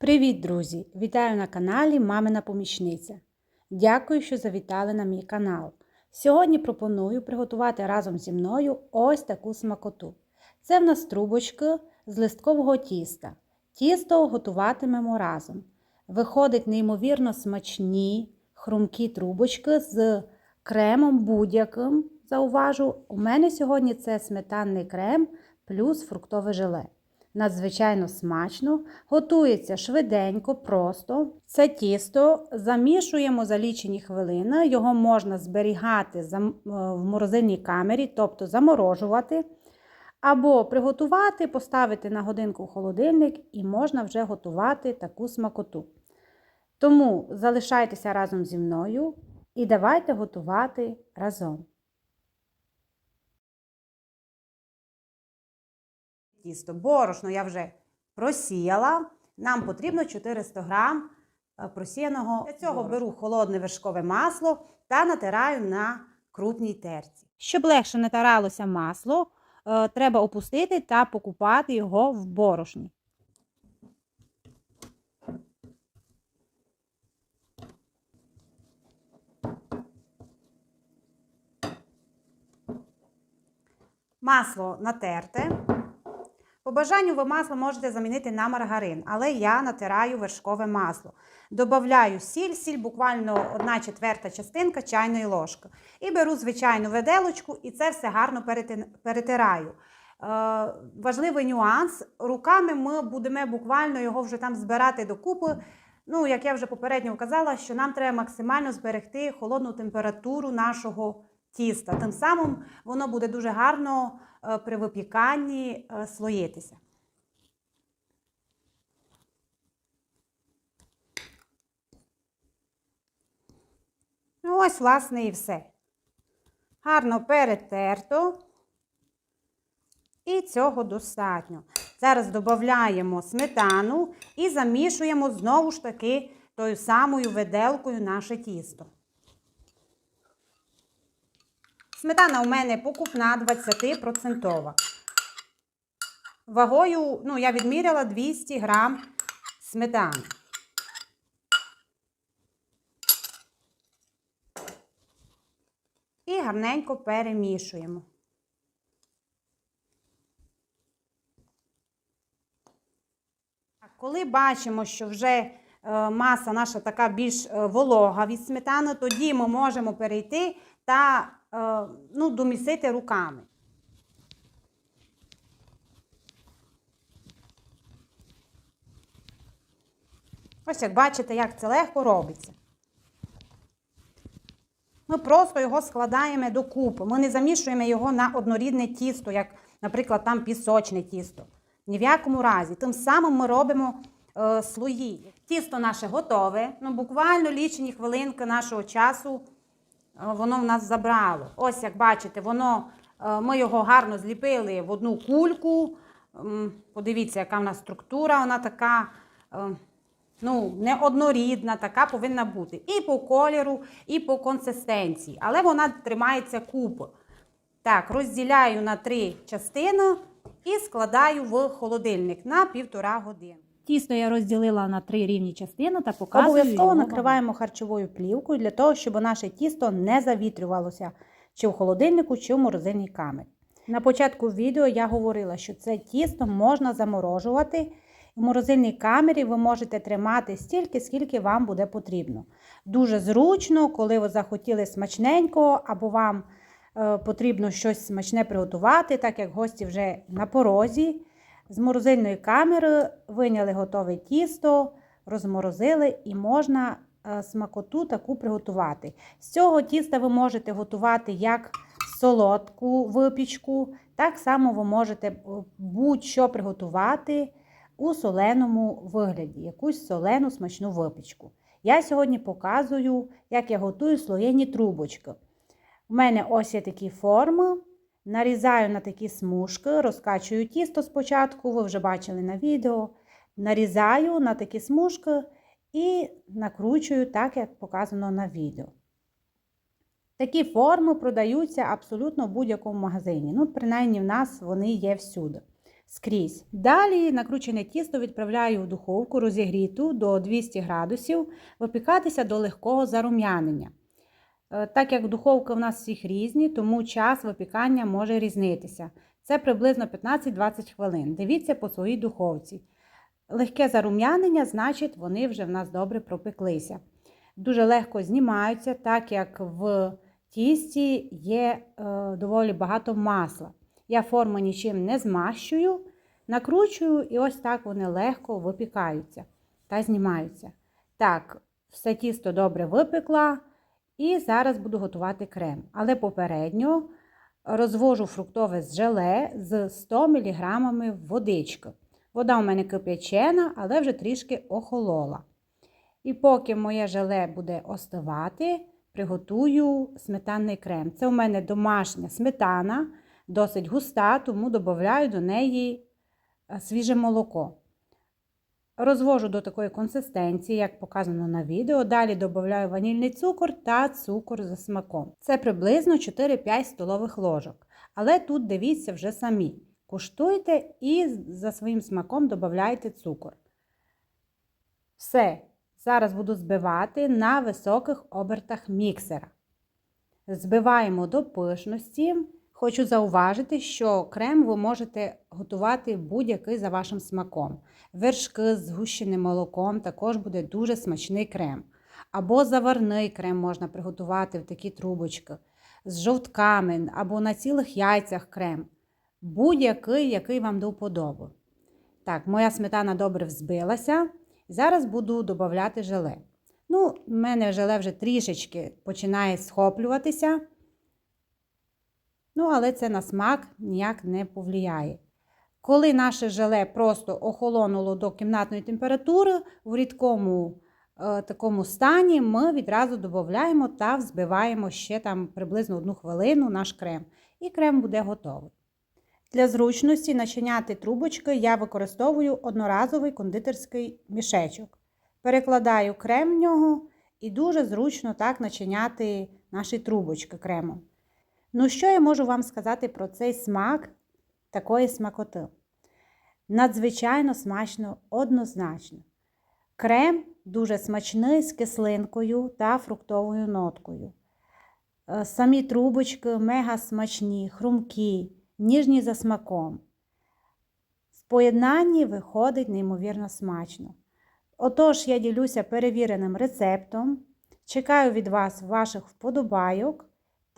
Привіт, друзі! Вітаю на каналі Мамина Помічниця. Дякую, що завітали на мій канал. Сьогодні пропоную приготувати разом зі мною ось таку смакоту. Це в нас трубочки з листкового тіста. Тісто готуватимемо разом. Виходить неймовірно смачні хрумкі трубочки з кремом будь-яким. Зауважу, у мене сьогодні це сметанний крем плюс фруктове желе. Надзвичайно смачно, готується швиденько, просто. Це тісто замішуємо за лічені хвилини, його можна зберігати в морозильній камері, тобто заморожувати. Або приготувати, поставити на годинку в холодильник і можна вже готувати таку смакоту. Тому залишайтеся разом зі мною і давайте готувати разом. Тісто. Борошно я вже просіяла. Нам потрібно 400 грам е, просіяного. Для цього беру холодне вершкове масло та натираю на крупній терці. Щоб легше натиралося масло, е, треба опустити та покупати його в борошні. Масло натерте. Бажанню ви масло можете замінити на маргарин, але я натираю вершкове масло. Добавляю сіль, сіль буквально 1 четверта частинка чайної ложки. І беру звичайну виделочку і це все гарно перетираю. Е, важливий нюанс. Руками ми будемо буквально його вже там збирати докупи. Ну, як я вже попередньо казала, що нам треба максимально зберегти холодну температуру нашого тіста. Тим самим воно буде дуже гарно е, при випіканні е, слоїтися. Ну, ось, власне, і все. Гарно перетерто. І цього достатньо. Зараз додаємо сметану і замішуємо знову ж таки тою самою виделкою наше тісто. Сметана у мене покупна 20%. Вагою, ну, я відміряла 200 грам сметани. І гарненько перемішуємо. Коли бачимо, що вже маса наша така більш е, волога від сметани, тоді ми можемо перейти та Е, ну, домісити руками. Ось як бачите, як це легко робиться. Ми просто його складаємо докупи. Ми не замішуємо його на однорідне тісто, як, наприклад, там пісочне тісто. Ні в якому разі. Тим самим ми робимо е, слої. Тісто наше готове. Ну, Буквально лічені хвилинки нашого часу воно в нас забрало. Ось, як бачите, воно, е, ми його гарно зліпили в одну кульку. Подивіться, яка в нас структура, вона така е, ну, неоднорідна, така повинна бути. І по кольору, і по консистенції. Але вона тримається купи. Так, розділяю на три частини і складаю в холодильник на півтора години. Тісто я розділила на три рівні частини та показую. Обов'язково накриваємо харчовою плівкою для того, щоб наше тісто не завітрювалося чи в холодильнику, чи в морозильній камері. На початку відео я говорила, що це тісто можна заморожувати. В морозильній камері ви можете тримати стільки, скільки вам буде потрібно. Дуже зручно, коли ви захотіли смачненько, або вам е, потрібно щось смачне приготувати, так як гості вже на порозі. З морозильної камери виняли готове тісто, розморозили і можна е, смакоту таку приготувати. З цього тіста ви можете готувати як солодку випічку, так само ви можете е, будь-що приготувати у соленому вигляді, якусь солену смачну випічку. Я сьогодні показую, як я готую слоєні трубочки. У мене ось є такі форми. Нарізаю на такі смужки, розкачую тісто спочатку, ви вже бачили на відео. Нарізаю на такі смужки і накручую так, як показано на відео. Такі форми продаються абсолютно в будь-якому магазині. Ну, принаймні, в нас вони є всюди. скрізь. Далі накручене тісто відправляю в духовку розігріту до 200 градусів, випікатися до легкого зарум'янення. Е, Так як духовки в нас всіх різні, тому час випікання може різнитися. Це приблизно 15-20 хвилин. Дивіться по своїй духовці. Легке зарум'янення, значить, вони вже в нас добре пропеклися. Дуже легко знімаються, так як в тісті є е, доволі багато масла. Я форму нічим не змащую, накручую, і ось так вони легко випікаються та знімаються. Так, все тісто добре випекла, і зараз буду готувати крем. Але попередньо розвожу фруктове желе з 100 мг водички. Вода у мене кип'ячена, але вже трішки охолола. І поки моє желе буде остивати, приготую сметанний крем. Це у мене домашня сметана, досить густа, тому додаю до неї е, свіже молоко. Розвожу до такої консистенції, як показано на відео. Далі додаю ванільний цукор та цукор за смаком. Це приблизно 4-5 столових ложок. Але тут дивіться вже самі. Куштуйте і за своїм смаком додайте цукор. Все. Зараз буду збивати на високих обертах міксера. Збиваємо до пишності. Хочу зауважити, що крем ви можете готувати будь-який за вашим смаком. Вершки з згущеним молоком також буде дуже смачний крем. Або заварний крем можна приготувати в такі трубочки з жовтками, або на цілих яйцях крем. Будь-який, який вам до вподоби. Так, моя сметана добре взбилася. Зараз буду додати желе. Ну, в мене желе вже трішечки починає схоплюватися. Ну, але це на смак ніяк не повлияє. Коли наше желе просто охолонуло до кімнатної температури, в рідкому е, такому стані ми відразу додаємо та взбиваємо ще там приблизно одну хвилину наш крем. І крем буде готовий. Для зручності начиняти трубочки я використовую одноразовий кондитерський мішечок. Перекладаю крем в нього і дуже зручно так начиняти наші трубочки кремом. Ну, що я можу вам сказати про цей смак такої смакоти? Надзвичайно смачно, однозначно. Крем дуже смачний з кислинкою та фруктовою ноткою. Е, Самі трубочки мега смачні, хрумкі, ніжні за смаком. В поєднанні виходить неймовірно смачно. Отож, я ділюся перевіреним рецептом. Чекаю від вас ваших вподобайок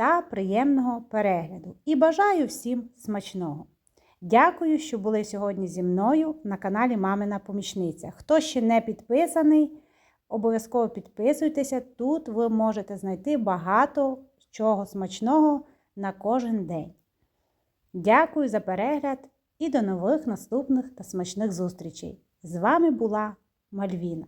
та приємного перегляду. І бажаю всім смачного! Дякую, що були сьогодні зі мною на каналі Мамина Помічниця. Хто ще не підписаний, обов'язково підписуйтеся. Тут ви можете знайти багато чого смачного на кожен день. Дякую за перегляд і до нових наступних та смачних зустрічей. З вами була Мальвіна.